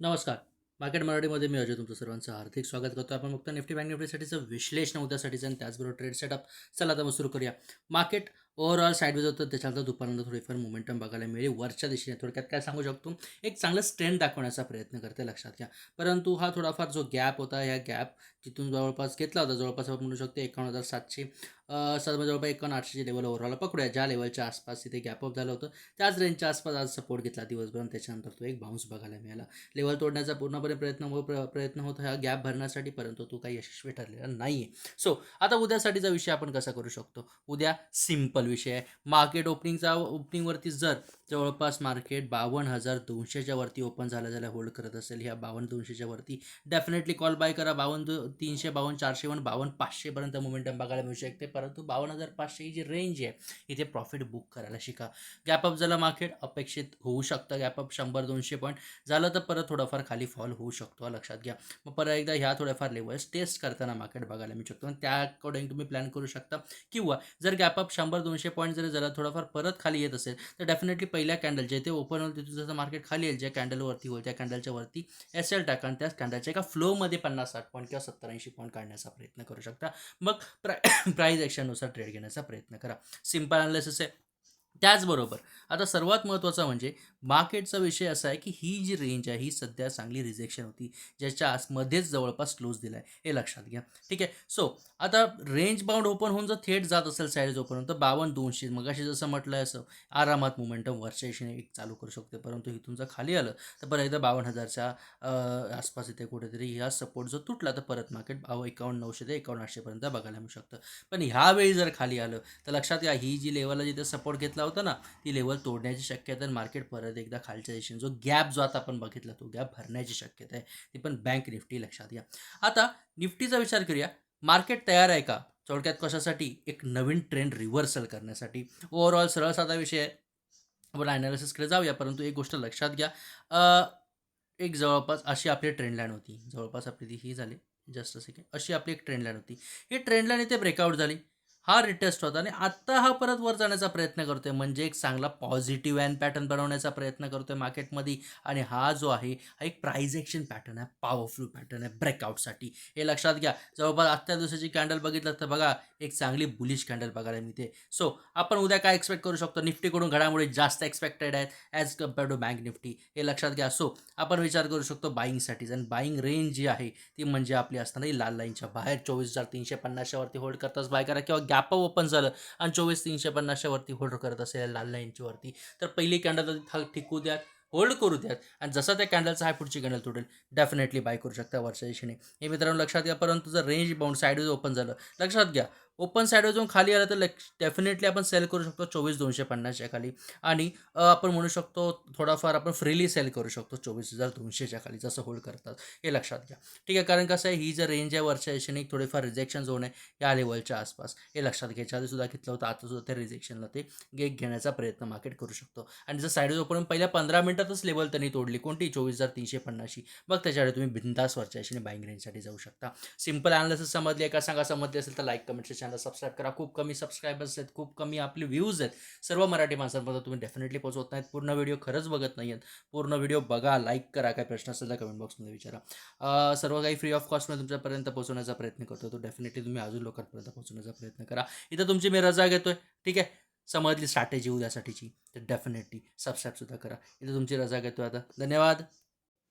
नमस्कार. मार्केट मराठीमध्ये मी अजय तुमचं सर्वांचं हार्दिक स्वागत करतो. आपण फक्त निफ्टी बँक निफ्टीसाठीचं विश्लेषण उद्यासाठीचं आणि त्याचबरोबर ट्रेड सेटअप. चला आता मग सुरू करूया. मार्केट ओव्हरऑल साईडवेज होतं. त्याच्यानंतर दुपारनंतर थोडीफार मोमेंटम बघायला मिळेल. वरच्या दिशेने थोडक्यात काय सांगू शकतो? एक चांगलं स्ट्रेंथ दाखवण्याचा प्रयत्न करते लक्षात घ्या. परंतु हा थोडाफार जो गॅप होता ह्या गॅप जिथून जवळपास घेतला होता जवळपास आपण म्हणू शकतो एकावन्न हजार सातशे सर्व म्हणजे जवळपास एकावन्न आठशेचे लेवल ओव्हरऑल पकडूया. ज्या लेवलच्या आसपास तिथे गॅपअप झालं होतं त्याच रेंजच्या आसपास आज सपोर्ट घेतला दिवसभर. त्याच्यानंतर तो एक बाउन्स बघायला मिळाला. लेवल तोडण्याचा पूर्णपणे प्रयत्न व प्र प्रयत्न होत हा. गॅप भरण्यासाठी परंतु तो काही यशस्वी ठरलेला नाही आहे सो आता उद्यासाठीचा विषय आपण कसा करू शकतो? उद्या सिंपल विषय आहे. मार्केट ओपनिंगचा ओपनिंगवरती जर जवळपास मार्केट बावन्न हजार दोनशेच्या वरती ओपन झालं झाल्या होल्ड करत असेल ह्या बावन्न दोनशेच्या वरती डेफिनेटली कॉल बाय करा. बावन्न तीनशे बावन्न चारशे वन बावन्न पाचशेपर्यंत मोमेंटम बघायला मिळू शकते. परंतु बावन्न हजार पाचशे ही जी रेंज आहे इथे प्रॉफिट बुक करायला शिका. गॅप अप झालं मार्केट अपेक्षित होऊ शकतं. गॅप अप शंभर दोनशे पॉईंट झालं तर परत थोडाफार खाली फॉल होऊ शकतो लक्षात घ्या. मग परत एकदा ह्या थोड्याफार लेवल्स टेस्ट करताना मार्केट बघायला मिळू शकतो. आणि त्या अकॉर्डिंग तुम्ही प्लॅन करू शकता. किंवा जर गॅप अप शंभर दोनशे पॉईंट जर जरा थोडाफार परत खाली येत असेल तर डेफिनेटली पहिल्या कॅन्डल जे ते ओपन होईल तिथून जसं मार्केट खाली येईल ज्या कॅन्डलवरती होईल त्या कॅन्डलच्या वरती एस एल टाका आणि त्याच कॅन्डलच्या एका फ्लोमध्ये पन्नास साठ पॉईंट किंवा सत्तर ऐंशी पॉईंट काढण्याचा प्रयत्न करू शकता. मग प्राय प्राईज ॲक्शननुसार ट्रेड घेण्याचा प्रयत्न करा. सिंपल अनालिसिस आहे. त्याचबरोबर आता सर्वात महत्त्वाचा म्हणजे मार्केटचा विषय असा आहे की ही जी रेंज आहे ही सध्या चांगली रिजेक्शन होती ज्याच्या आसमध्येच जवळपास क्लोज दिला आहे हे लक्षात घ्या. ठीक आहे? सो आता रेंज बाउंड ओपन होऊन जर थेट जात असेल साईड ओपन तर बावन्न दोनशे मगाशी जसं म्हटलं आहे असं आरामात मोमेंटम वरच्या एक चालू करू शकते परंतु इथून जर खाली आलं तर परत एकदा बावन्न हजारच्या आसपास इथे कुठेतरी ह्या सपोर्ट जर तुटला तर परत मार्केट बाव एकावन्न नऊशे ते एकावन्न आठशेपर्यंत बघायला मिळू शकतं. पण ह्यावेळी जर खाली आलं तर लक्षात घ्या ही जी लेवलला जिथे सपोर्ट घेतला होता ना ती लेवल तोडण्याची शक्यता आहे मार्केट परत एकदा खालच्या दिशेने जो गॅप जो आता आपण बघितला तो गॅप भरण्याची शक्यता आहे. ती पण बँक निफ्टी लक्षात घ्या. आता निफ्टीचा विचार करूया. मार्केट तयार आहे का? थोडक्यात कशासाठी? एक नवीन ट्रेंड रिव्हर्सल करण्यासाठी. ओव्हरऑल सरळ साधा विषय आहे. आपण ॲनालिसिसकडे जाऊया परंतु एक गोष्ट लक्षात घ्या. एक जवळपास अशी आपली ट्रेंड लाईन होती. जवळपास आपली ती ही झाली. जस्ट असे की अशी आपली एक ट्रेंड लाईन होती. ही ट्रेंड लाईन इथे ब्रेकआउट झाली. हा रिटेस्ट होता आणि आत्ता हा परत वर जाण्याचा प्रयत्न करतोय. म्हणजे एक चांगला पॉझिटिव्ह अँड पॅटर्न बनवण्याचा प्रयत्न करतोय मार्केटमध्ये आणि हा जो आहे हा एक प्राईज ॲक्शन पॅटर्न आहे. पॉवरफुल पॅटर्न आहे. ब्रेकआउटसाठी हे लक्षात घ्या. जवळपास आत्ता दिवसाची कॅन्डल बघितलं तर बघा एक चांगली बुलिश कॅन्डल बघायला मिळते. सो आपण उद्या काय एक्सपेक्ट करू शकतो? निफ्टीकडून घडामोडी जास्त एक्सपेक्टेड आहेत as compare to bank Nifty हे लक्षात घ्या. सो आपण विचार करू शकतो बाईंगसाठीच आणि बाईंग रेंज जी आहे ती म्हणजे आपली असताना लाल लाईनच्या बाहेर. चोवीस हजार तीनशे पन्नासच्या वरती होल्ड करताच बाय करा. किंवा गॅप ओपन झालं आणि चोवीस तीनशे पन्नासच्या वरती होल्ड करत असेल लाल लाईनच्या वरती. तर पहिली कॅन्डल टिकू द्यात होल्ड करू द्यात आणि जसा त्या कॅन्डलचा हाय पुढची कॅन्डल तुटेल डेफिनेटली बाय करू शकता वरच्या दिशेने. हे मित्रांनो लक्षात घ्या परंतु जर रेंज बाउंड साईडवेज ओपन झालं लक्षात घ्या ओपन साईडवर जाऊन खाली आलं तर लक्ष डेफिनेटली आपण सेल करू शकतो चोवीस दोनशे पन्नासच्या खाली. आणि आपण म्हणू शकतो थोडाफार आपण फ्रीली सेल करू शकतो चोवीस हजार दोनशेच्या खाली जसं होल्ड करतात. हे लक्षात घ्या. ठीक आहे कारण कसं आहे ही जर रेंज आहे वरच्या दिशेने थोडेफार रिजेक्शन झोन आहे या लेवलच्या आसपास. हे लक्षात घ्यायच्या आधी सुद्धा घेतलं होतं आता सुद्धा त्या रिजेक्शनला ते गेक घेण्याचा प्रयत्न मार्केट करू शकतो. आणि जर साईडवर ओपन पहिल्या पंधरा मिनिटातच लेवल त्यांनी तोडली कोणती? चोवीस हजार तीनशे पन्नासशी मग त्याच्याकडे तुम्ही बिंदास वरच्या दिशेने बाईंग रेंजसाठी जाऊ शकता. सिंपल अनालिसिस समजली आहे का? सांगा समजली असेल तर लाईक कमेंटच्या चॅनल सबस्क्राईब करा. खूप कमी सबस्क्रायबर्स आहेत खूप कमी आपले व्ह्यूज आहेत. सर्व मराठी माणसांपर्यंत तुम्ही डेफिनेटली पोहोचवत नाहीत. पूर्ण व्हिडिओ खरंच बघत नाही आहेत पूर्ण व्हिडिओ बघा लाईक करा. काय प्रश्न असेल तर कमेंट बॉक्समध्ये विचारा. सर्व काही फ्री ऑफ कॉस्टमध्ये तुमच्यापर्यंत पोहोचवण्याचा प्रयत्न करतो. तो डेफिनेटली तुम्ही अजून लोकांपर्यंत पोहोचवण्याचा प्रयत्न करा. इथं तुमची मी रजा घेतोय. ठीक आहे? समजली स्ट्रॅटेजी उद्यासाठीची. तर डेफिनेटली सबस्क्राईबसुद्धा करा. इथं तुमची रजा घेतो आता. धन्यवाद.